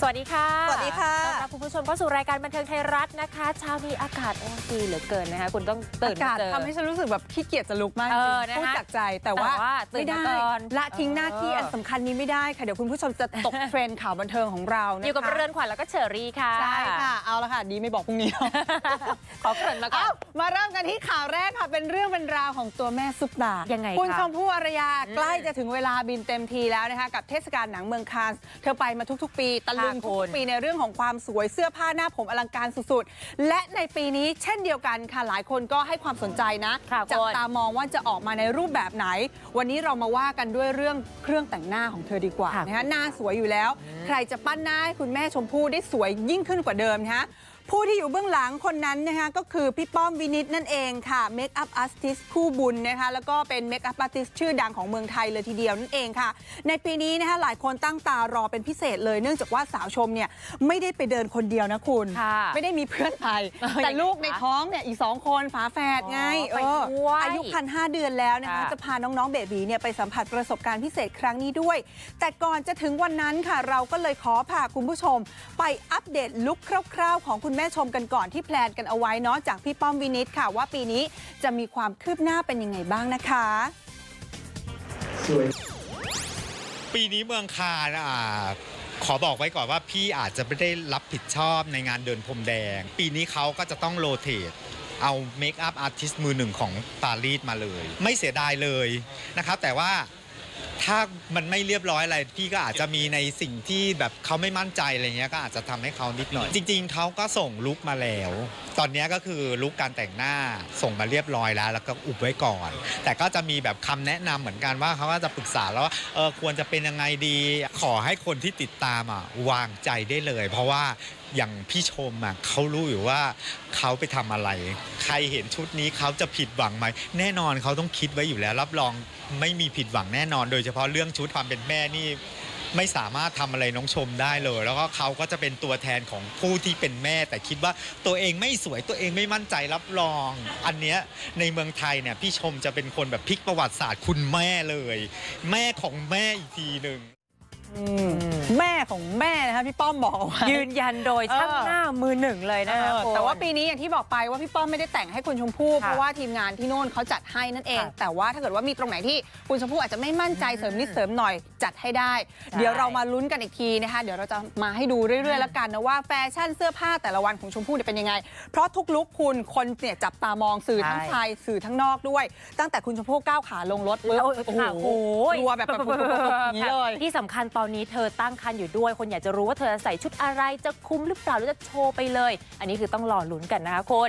สวัสดีค่ะ สวัสดีค่ะต้อนรับคุณผู้ชมเข้าสู่รายการบันเทิงไทยรัฐนะคะเช้านี้อากาศโอ้ดีเหลือเกินนะคะ คุณต้องตื่นอากาศเจอทำให้ฉันรู้สึกแบบขี้เกียจจะลุกมากเอจริองนะคะพูดจากใจแต่ว่าแต่ว่าตื่นไม่ได้มาก่อนละทิ้งหน้าที่เอออัอันสำคัญนี้ไม่ได้ค่ะ เดี๋ยวคุณผู้ชมจะตกเทรนด์ข่าวบันเทิงของเรานะคะอยู่กับเรือนขวัญแล้วก็เชอรี่ค่ะใช่ค่ะเอาละค่ะดีไม่บอกพรุ่งนี้ขอเกริ่นมาก่อเอ้านมาเริ่มกันที่ข่าวแรกค่ะเป็นเรื่องเป็นราวของตัวแม่ซุปตายังไงคุณคะชมพู่อารยาอืมใกล้จะถึงเวลาบินเต็มทีแล้วนะคะกับเทศกาลหนังเมืองคานส์เธอไปมาทุก ๆ ปีตะลึงค่ะทุคุกณๆปีในเรื่องของความสวยเสื้อผ้าหน้าผมอลังการสุดๆ และในปีนี้เช่นเดียวกันค่ะหลายคนก็ให้ความสนใจนะค่ะจับคุณตามองว่าจะออกมาในรูปแบบไหน วันนี้เรามาว่ากันด้วยเรื่องเครื่องแต่งหน้าของเธอดีกว่าค่ะนะคะหน้าสวยอยู่แล้ว ใครจะปั้นหน้าให้คุณแม่ชมพู่ได้สวยยิ่งขึ้นกว่าเดิมนะคะ ผู้ที่อยู่เบื้องหลังคนนั้นนะคะก็คือพี่ป้อมวินิตนั่นเองค่ะเมคอัพอาร์ติสคู่บุญนะคะแล้วก็เป็นเมคอัพอาร์ติสชื่อดังของเมืองไทยเลยทีเดียวนั่นเองค่ะ ในปีนี้นะคะหลายคนตั้งตารอเป็นพิเศษเลยเนื่องจากว่าสาวชมเนี่ยไม่ได้ไปเดินคนเดียวนะคุณค่ะไม่ได้มีเพื่อนไปเออแต่ยังไงลูกในคะท้องเนี่ยอีกสองคนฝาแฝดไงอ๋อไปเออด้วยอายุคัน5เดือนแล้วนะคะค่ะจะพาน้องๆเบบีเนี่ยไปสัมผัสประสบการณ์พิเศษครั้งนี้ด้วย แต่ก่อนจะถึงวันนั้นค่ะเราก็เลยขอพาคุณผู้ชม ไปอัปเดตลุคคร่าวๆของคุณแม่ชมกันก่อนที่แพลนกันเอาไว้เนาะจากพี่ป้อมวินิตค่ะว่าปีนี้จะมีความคืบหน้าเป็นยังไงบ้างนะคะปีนี้เมืองคานอ่าขอบอกไว้ก่อนว่าพี่อาจจะไม่ได้รับผิดชอบในงานเดินพรมแดง ปีนี้เขาก็จะต้องโรเตทเอาเมคอัพอาร์ติสต์มือหนึ่งของปารีสมาเลย ไม่เสียดายเลยนะครับแต่ว่า ถ้ามันไม่เรียบร้อยอะไรพี่ก็อาจจะมีในสิ่งที่แบบเขาไม่มั่นใจอะไรเงี้ยก็อาจจะทำให้เขานิดหน่อย จริง ๆเขาก็ส่งลุกมาแล้ว ตอนเนี้ยก็คือลุกการแต่งหน้าส่งมาเรียบร้อยแล้ว แล้วก็อุบไว้ก่อน แต่ก็จะมีแบบคำแนะนำเหมือนกันว่าเขาก็จะปรึกษาแล้วว่าเออควรจะเป็นยังไงดี ขอให้คนที่ติดตามอะวางใจได้เลย เพราะว่าอย่างพี่ชมอะเขารู้อยู่ว่าเขาไปทำอะไร ใครเห็นชุดนี้เขาจะผิดหวังไหมแน่นอนเขาต้องคิดไว้อยู่แล้ว รับรองไม่มีผิดหวังแน่นอนโดยเฉพาะเรื่องชุดความเป็นแม่นี่ไม่สามารถทำอะไรน้องชมได้เลย แล้วก็เขาก็จะเป็นตัวแทนของผู้ที่เป็นแม่ แต่คิดว่าตัวเองไม่สวยตัวเองไม่มั่นใจรับรอง อันเนี้ยในเมืองไทยเนี่ยพี่ชมจะเป็นคนแบบพลิกประวัติศาสตร์คุณแม่เลย แม่ของแม่อีกทีหนึ่ง แม่ของแม่นะคะพี่ป้อมบอกเอาไว้ ยืนยันโดยช่างเออหน้ามือหนึ่งเลยนะคะเออคุณแต่ว่าปีนี้อย่างที่บอกไปว่าพี่ป้อมไม่ได้แต่งให้คุณชมพู่ค่ะเพราะว่าทีมงานที่โน่นเขาจัดให้นั่นเองค่ะแต่ว่าถ้าเกิดว่ามีตรงไหนที่คุณชมพู่อาจจะไม่มั่นใจเสริมนิดเสริมหน่อยจัดให้ได้ใช่เดี๋ยวเรามาลุ้นกันอีกทีนะคะ เดี๋ยวเราจะมาให้ดูเรื่อยๆแล้วกันนะว่าแฟชั่นเสื้อผ้าแต่ละวันของชมพู่เนี่ยเป็นยังไง เพราะทุกลุคคุณคนเนี่ยจับตามองสื่อทั้งใช่ไทยสื่อทั้งนอกด้วย ตั้งแต่คุณชมพู่ก้าวขาลงรถปุ๊บโอ้โอ้โหโหรัวแบบแบบอย่างนี้เลยที่สำคัญตอนนี้เธอตั้งคันอยู่ด้วย คนอยากจะรู้ว่าเธอใส่ชุดอะไรจะคุ้มหรือเปล่าหรือจะโชว์ไปเลย อันนี้คือต้องรอลุ้นกันนะคะคุณ